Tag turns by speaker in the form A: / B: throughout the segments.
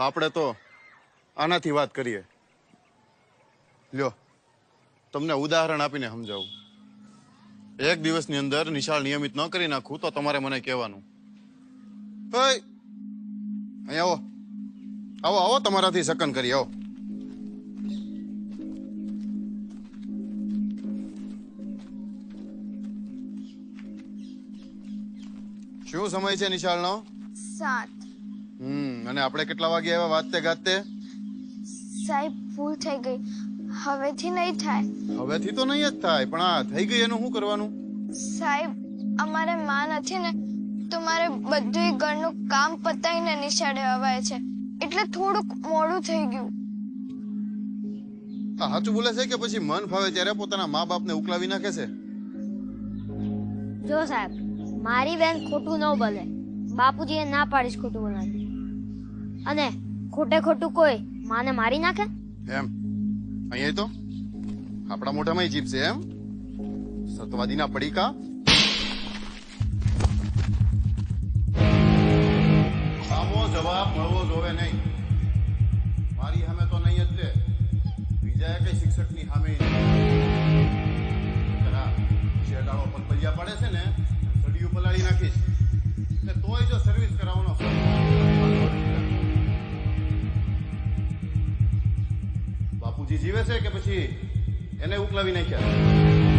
A: આપણે તો આનાથી વાત કરીએ. લ્યો, તમને ઉદાહરણ આપીને સમજાવું. એક દિવસની અંદર નિશાળ નિયમિત ન કરી નાખું તો તમારે મને કહેવાનું. અહીંયા અહીં આવો. આવો આવો, તમારાથી સકન કરી, આવો. શું સમય છે નિશાળનો?
B: સાત.
A: હમ અને આપણે કેટલા વાગે આવ્યા વાતે ગાતે?
B: સાહેબ ભૂલ થઈ ગઈ. હવેથી નહીં થાય.
A: હવેથી તો નહીં જ થાય પણ આ થઈ ગઈ એનું શું કરવાનું?
B: સાહેબ અમારે માં નથી ને તો મારે બધું ઘરનું કામ પતાવીને નિશાળે અવાય છે. એટલે થોડુંક મોડું થઈ ગયું.
A: સાચું બોલે છે કે પછી મન ફાવે ત્યારે પોતાના મા બાપને ઉકલાવી નાખે છે?
C: જો સાહેબ મારી બેન ખોટું ન બોલે. બાપુજીએ ના પાડીશ ખોટું બોલવાની. અને ખોટે ખોટું કોઈ માને મારી નાખે?
A: એમ. અહીંયા તો આપણા મોઢામાં જીભ છે, એમ? સતવાદીના પડીકા. સામો જવાબ, મળવો જોવે નહીં. મારી સામે તો નહીં જ તે. બીજા કઈ શિક્ષકની સામે શેડાળો પલપલિયા પડે છે ને સડિયું પલાળી નાખીશ. એટલે તોય જો સર્વિસ કરાવવાનો જીવે છે કે પછી એને ઉકલાવી નાખ્યા?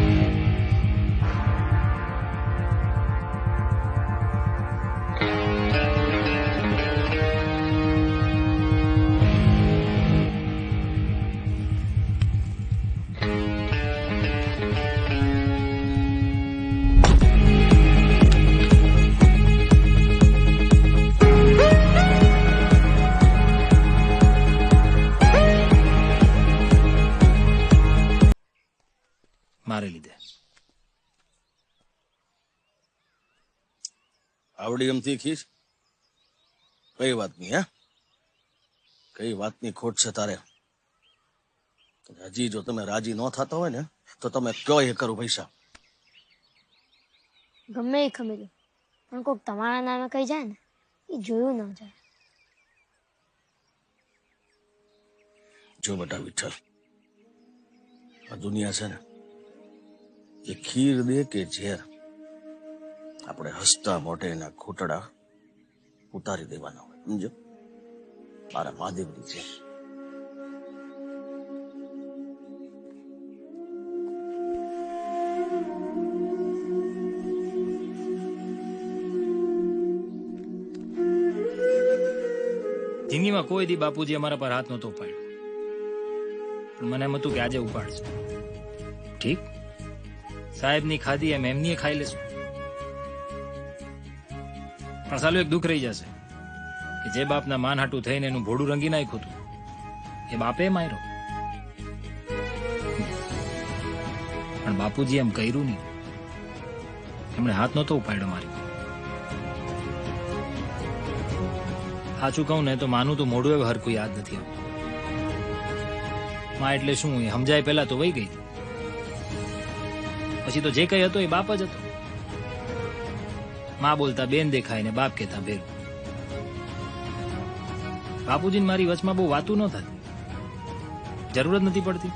D: મારે લીધે
E: આવડી એમથી ખીશ કઈ વાતની હે? કઈ વાતની ખોટ છે તારે? હજી જો તમે રાજી ન થતા હોય ને તો તમે કયો એ કરું પૈસા?
C: ગમે એ ખમી લો. પણ કોઈક તમારા નામે કઈ જાય ને એ જોયું ન જાય.
E: જો બેટા વિઠ્ઠલ આ દુનિયા છે ને એ ખીર દે કે ઝેર? આપણે હસતા મોઢે એના ઘૂંટડા ઉતારી દેવાના હોય, સમજો? મારા મહાદેવની છે
D: જિંદગીમાં કોઈ દી બાપુજી અમારા પર હાથ નહોતો ઉપાડ્યો. પણ મને એમ હતું કે આજે ઉપાડશે. ઠીક? સાહેબની ખાધી એમ એમની ખાઈ લેશું. પણ સાલું એક દુઃખ રહી જશે કે જે બાપના માન હાટું થઈને એનું ભોડું રંગી નાખ્યું હતું, એ બાપે માર્યો પણ બાપુજી એમ કર્યું નહીં. એમણે હાથ નહોતો ઉપાડ્યો મારી. સાચું કહું ને તો માનું તો મોઢું એવું હરખું યાદ નથી આવતું. માં એટલે શું સમજાય પહેલા તો વહી ગઈ. પછી તો જે કઈ હતો એ બાપ જ હતો. માં બોલતા, બેન દેખાય ને બાપ કહેતા ભેરું બાપુજીને મારી વચમાં બહુ વાતું ન થતી. જરૂરત નથી પડતી.